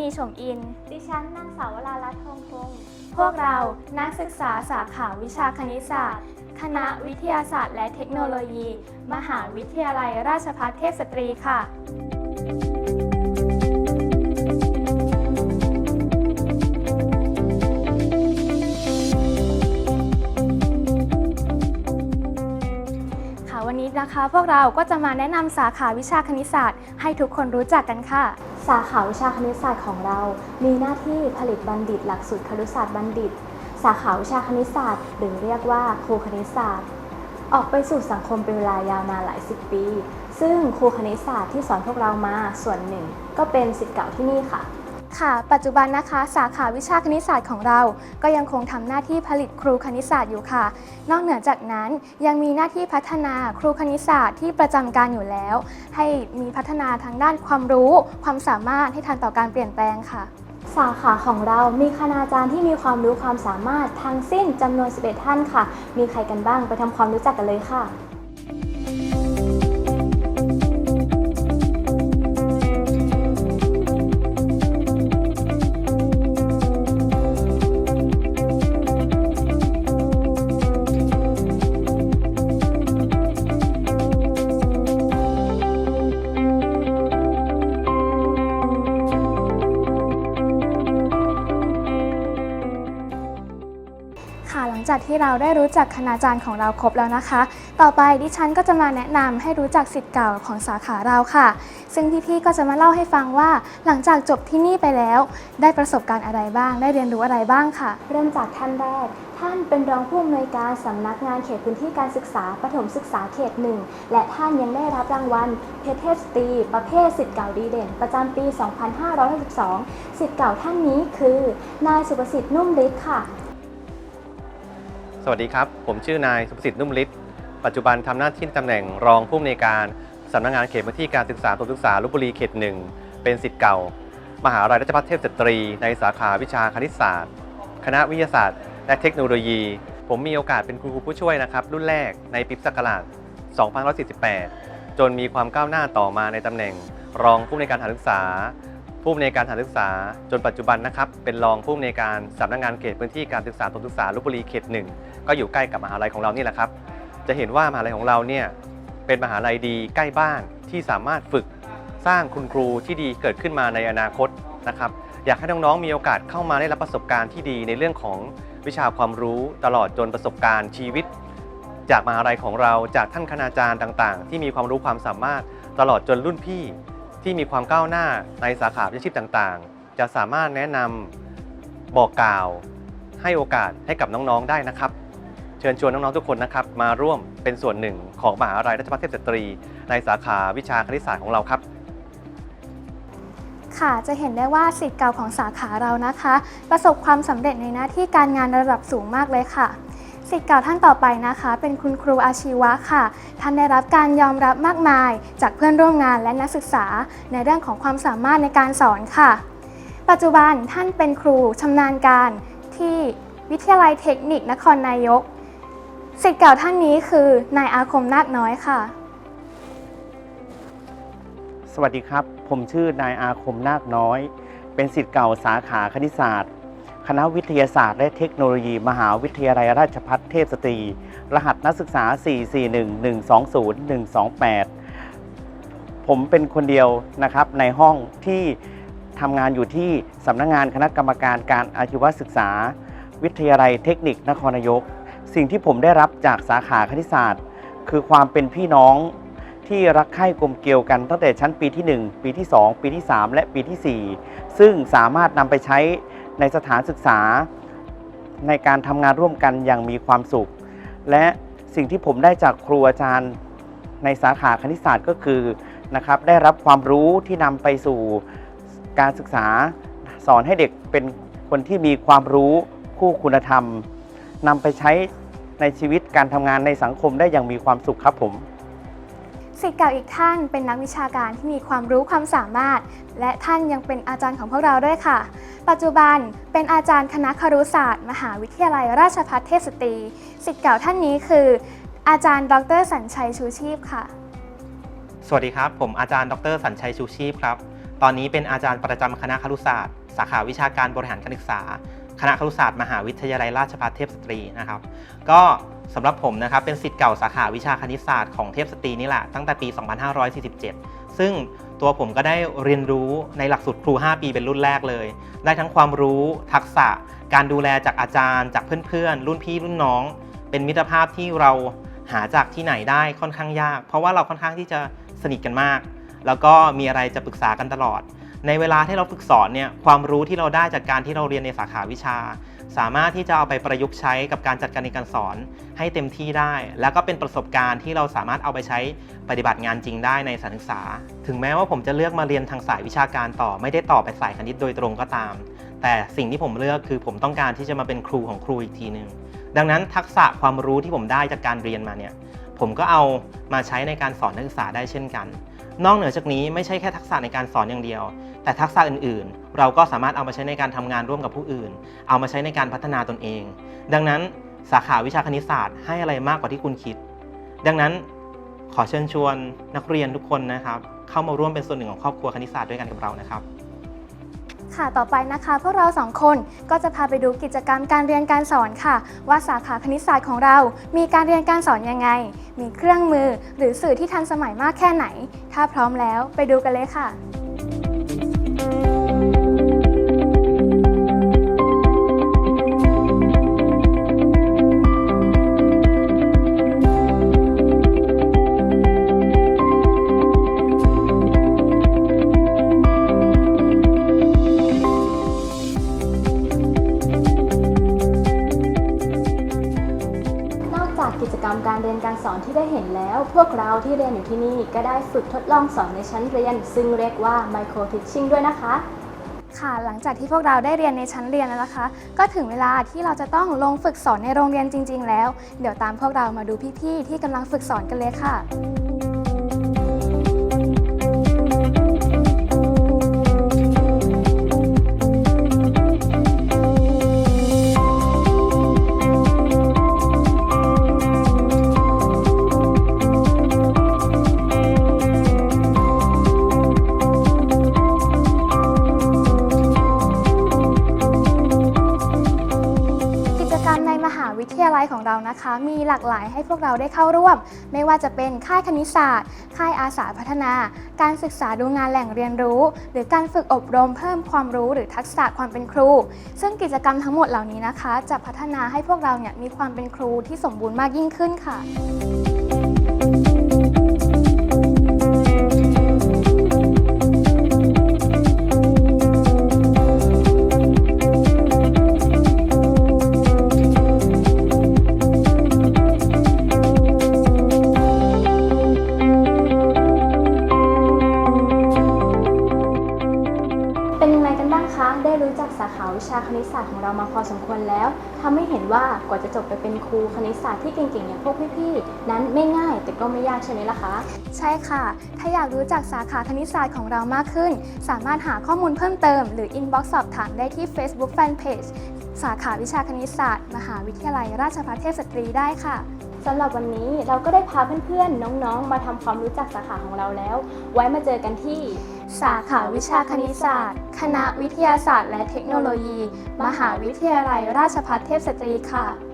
ณีชมอิน ดิฉันนางสาววราลัตน์ทองคงพวกเรานักศึกษาสาขาวิชาคณิตศาสตร์ คณะวิทยาศาสตร์และเทคโนโลยี มหาวิทยาลัยราชภัฏเทพสตรีค่ะ ค่ะวันนี้นะคะ พวกเราก็จะมาแนะนำสาขาวิชาคณิตศาสตร์ ให้ทุกคนรู้จักกันค่ะ สาขาวิชาคณิตศาสตร์ของเรา มีหน้าที่ผลิตบัณฑิต หลักสูตรครุศาสตร์บัณฑิต สาขาวิชาคณิตศาสตร์ หรือเรียกว่าครูคณิตศาสตร์ ออกไปสู่สังคมเป็นเวลายาวนานหลายสิบปี ซึ่งครูคณิตศาสตร์ที่สอนพวกเรามาส่วนหนึ่ง ก็เป็นศิษย์เก่าที่นี่ค่ะ ค่ะ ปัจจุบันนะคะ สาขาวิชาคณิตศาสตร์ของเรา ก็ยังคงทำหน้าที่ผลิตครูคณิตศาสตร์อยู่ค่ะ นอกเหนือจากนั้นยังมีหน้าที่พัฒนาครูคณิตศาสตร์ที่ประจำการอยู่แล้ว ให้มีพัฒนาทางด้านความรู้ ความสามารถให้ทันต่อการเปลี่ยนแปลงค่ะ สาขาของเรามีคณาจารย์ที่มีความรู้ความสามารถทั้งสิ้นจำนวน 11 ท่านค่ะ มีใครกันบ้างไปทำความรู้จักกันเลยค่ะ เราได้รู้จักคณาจารย์ของเราครบแล้วนะคะ ต่อไปดิฉันก็จะมาแนะนำให้รู้จักสิทธิ์เก่าของสาขาเราค่ะ ซึ่งพี่ๆก็จะมาเล่าให้ฟังว่า หลังจากจบที่นี่ไปแล้ว ได้ประสบการณ์อะไรบ้าง ได้เรียนรู้อะไรบ้างค่ะ เริ่มจากท่านแรกท่านเป็นรองผู้อำนวยการสำนักงานเขตพื้นที่การศึกษาประถมศึกษาเขตหนึ่งและท่านยังได้รับรางวัลเพชรเทพสตรีประเภทสิทธิ์เก่าดีเด่น ประจำปี 2562สิทธิ์เก่าท่านนี้คือ นายสุประสิทธิ์นุ่มฤทธิ์ค่ะ สวัสดีครับ ผมชื่อนายสุภสิทธิ์นุ่มฤทธิ์ปัจจุบันทำหน้าที่ตำแหน่งรองผู้อำนวยการสำนักงานเขตพื้นที่การศึกษาประถมศึกษาลพบุรีเขตหนึ่งเป็นสิทธิ์เก่า มหาวิทยาลัยราชภัฏเทพสตรี ในสาขาวิชาคณิตศาสตร์ คณะวิทยาศาสตร์ และเทคโนโลยี ผมมีโอกาสเป็นครูผู้ช่วยนะครับ รุ่นแรกในปีศักราช2548 จนมีความก้าวหน้าต่อมาในตำแหน่งรองผู้อำนวยการสถานศึกษา ผู้อำนวยการสถานศึกษาจนปัจจุบันนะครับ เป็นรองผู้อำนวยการสำนักงานเขตพื้นที่การศึกษาประถมศึกษาลพบุรีเขตหนึ่งก็อยู่ใกล้กับมหาลัยของเรานี่แหละครับ จะเห็นว่ามหาลัยของเราเนี่ยเป็นมหาลัยดีใกล้บ้านที่สามารถฝึกสร้างคุณครูที่ดีเกิดขึ้นมาในอนาคตนะครับ อยากให้น้องๆมีโอกาสเข้ามาได้รับประสบการณ์ที่ดีในเรื่องของวิชาความรู้ตลอดจนประสบการณ์ชีวิต จากมหาลัยของเราจากท่านคณาจารย์ต่าง ๆ ที่มีความรู้ความสามารถตลอดจนรุ่นพี่ ที่มีความก้าวหน้าในสาขาวิชาชีพต่างๆ จะสามารถแนะนำบอกกล่าว ให้โอกาสให้กับน้องๆได้นะครับ เชิญชวนน้องๆทุกคนนะครับ มาร่วมเป็นส่วนหนึ่งของมหาวิทยาลัยราชภัฏเทพสตรี ในสาขาวิชาคณิตศาสตร์ของเราครับค่ะจะเห็นได้ว่าสิทธิ์เก่าของสาขาเรานะคะ ประสบความสำเร็จในหน้าที่การงานระดับสูงมากเลยค่ะ สิทธิ์เก่าท่านต่อไปนะคะ เป็นคุณครูอาชีวะค่ะ ท่านได้รับการยอมรับมากมาย จากเพื่อนร่วมงานและนักศึกษาในเรื่องของความสามารถในการสอนค่ะ ปัจจุบันท่านเป็นครูชำนาญการที่วิทยาลัยเทคนิคนครนายกสิทธิ์เก่าท่านนี้คือนายอาคมนาคน้อยค่ะ สวัสดีครับ ผมชื่อนายอาคมนาคน้อย เป็นศิษย์เก่าสาขาคณิตศาสตร์ คณะวิทยาศาสตร์และเทคโนโลยี มหาวิทยาลัยราชภัฏเทพสตรี รหัสนักศึกษา 441-120-128 ผมเป็นคนเดียวนะครับในห้องที่ทำงานอยู่ที่สำนักงานคณะกรรมการการอาชีวศึกษา วิทยาลัยเทคนิคนครนายก สิ่งที่ผมได้รับจากสาขาคณิตศาสตร์ คือความเป็นพี่น้องที่รักใคร่กลมเกลียวกันตั้งแต่ชั้นปีที่ 1 ปีที่ 2 ปีที่ 3 และปีที่ 4 ซึ่งสามารถนำไปใช้ ในสถานศึกษา ในการทำงานร่วมกันอย่างมีความสุข และสิ่งที่ผมได้จากครูอาจารย์ในสาขาคณิตศาสตร์ก็คือนะครับได้รับความรู้ที่นำไปสู่การศึกษาสอนให้เด็กเป็นคนที่มีความรู้คู่คุณธรรมนำไปใช้ในชีวิตการทำงานในสังคมได้อย่างมีความสุขครับผม สิทธิ์เก่าอีกท่านเป็นนักวิชาการที่มีความรู้ความสามารถ และท่านยังเป็นอาจารย์ของพวกเราด้วยค่ะ ปัจจุบันเป็นอาจารย์คณะครุศาสตร์ มหาวิทยาลัยราชภัฏเทพสตรีสิทธิ์เก่าท่านนี้คือ อาจารย์ ดรสัญชัยชูชีพค่ะ สวัสดีครับ ผมอาจารย์ ดรสัญชัยชูชีพครับ ตอนนี้เป็นอาจารย์ประจำคณะครุศาสตร์ สาขาวิชาการบริหารการศึกษา คณะครุศาสตร์ มหาวิทยาลัยราชภัฏเทพสตรีนะครับ ก็ สำหรับผมนะครับเป็นสิทธิ์เก่าสาขาวิชาคณิตศาสตร์ของเทพสตรีนี่แหละตั้งแต่ปี 2547 ซึ่งตัวผมก็ได้เรียนรู้ในหลักสูตรครู 5 ปีเป็นรุ่นแรกเลย ได้ทั้งความรู้ทักษะ การดูแลจากอาจารย์ จากเพื่อนๆ รุ่นพี่รุ่นน้อง เป็นมิตรภาพที่เราหาจากที่ไหนได้ค่อนข้างยาก เพราะว่าเราค่อนข้างที่จะสนิทกันมาก แล้วก็มีอะไรจะปรึกษากันตลอด ในเวลาที่เราฝึกสอนเนี่ยความรู้ที่เราได้จากการที่เราเรียนในสาขาวิชา สามารถที่จะเอาไปประยุกต์ใช้กับการจัดการเรียนการสอนให้เต็มที่ได้ แล้วก็เป็นประสบการณ์ที่เราสามารถเอาไปใช้ปฏิบัติงานจริงได้ในสถานศึกษา ถึงแม้ว่าผมจะเลือกมาเรียนทางสายวิชาการต่อ ไม่ได้ต่อไปสายคณิตโดยตรงก็ตาม แต่สิ่งที่ผมเลือกคือผมต้องการที่จะมาเป็นครูของครูอีกทีหนึ่งดังนั้นทักษะความรู้ที่ผมได้จากการเรียนมาเนี่ยผมก็เอามาใช้ในการสอนนักศึกษาได้เช่นกัน นอกเหนือจากนี้ไม่ใช่แค่ทักษะในการสอนอย่างเดียว แต่ทักษะอื่นๆ เราก็สามารถเอามาใช้ในการทำงานร่วมกับผู้อื่น เอามาใช้ในการพัฒนาตนเอง ดังนั้นสาขาวิชาคณิตศาสตร์ให้อะไรมากกว่าที่คุณคิด ดังนั้นขอเชิญชวนนักเรียนทุกคนนะครับ เข้ามาร่วมเป็นส่วนหนึ่งของครอบครัวคณิตศาสตร์ด้วยกันกับเรานะครับค่ะ ต่อไปนะคะพวกเราสองคนก็จะพาไปดูกิจกรรมการเรียนการสอนค่ะ ว่าสาขาคณิตศาสตร์ของเรา มีการเรียนการสอนยังไง มีเครื่องมือหรือสื่อที่ทันสมัยมากแค่ไหน ถ้าพร้อมแล้วไปดูกันเลยค่ะ ที่ได้เห็นแล้ว พวกเราที่เรียนอยู่ที่นี่ก็ได้ฝึกทดลองสอนในชั้นเรียน ซึ่งเรียกว่า micro teaching ด้วยนะคะ ค่ะ หลังจากที่พวกเราได้เรียนในชั้นเรียนแล้วนะคะ ก็ถึงเวลาที่เราจะต้องลงฝึกสอนในโรงเรียนจริง ๆ แล้ว เดี๋ยวตามพวกเรามาดูพี่ๆที่กำลังฝึกสอนกันเลยค่ะ นะคะ มีหลากหลายให้พวกเราได้เข้าร่วม ไม่ว่าจะเป็นค่ายคณิตศาสตร์ ค่ายอาสาพัฒนา การศึกษาดูงานแหล่งเรียนรู้ หรือการฝึกอบรมเพิ่มความรู้หรือทักษะความเป็นครู ซึ่งกิจกรรมทั้งหมดเหล่านี้นะคะ จะพัฒนาให้พวกเราเนี่ยมีความเป็นครูที่สมบูรณ์มากยิ่งขึ้นค่ะาขาวิชาคณิตศาสตร์ของเรามาพอสมควรแล้วทำให้เห็นว่ากว่าจะจบไปเป็นครูคณิตศาสตร์ที่เก่งๆอย่างพวกพี่ๆนั้นไม่ง่าย แต่ก็ไม่ยากใช่ไหมล่ะคะ ใช่ค่ะ ถ้าอยากรู้จักสาขาคณิตศาสตร์ของเรามากขึ้น สามารถหาข้อมูลเพิ่มเติม หรือ inbox สอบถามได้ที่ Facebook Fanpage สาขาวิชาคณิตศาสตร์ มหาวิทยาลัยราชภัฏเทพสตรีได้ค่ะสำหรับวันนี้เราก็ได้พาเพื่อนๆ น้องๆ มาทำความรู้จักสาขาของเราแล้ว ไว้มาเจอกันที่ สาขาวิชาคณิตศาสตร์ คณะวิทยาศาสตร์และเทคโนโลยี มหาวิทยาลัยราชภัฏเทพสตรีค่ะ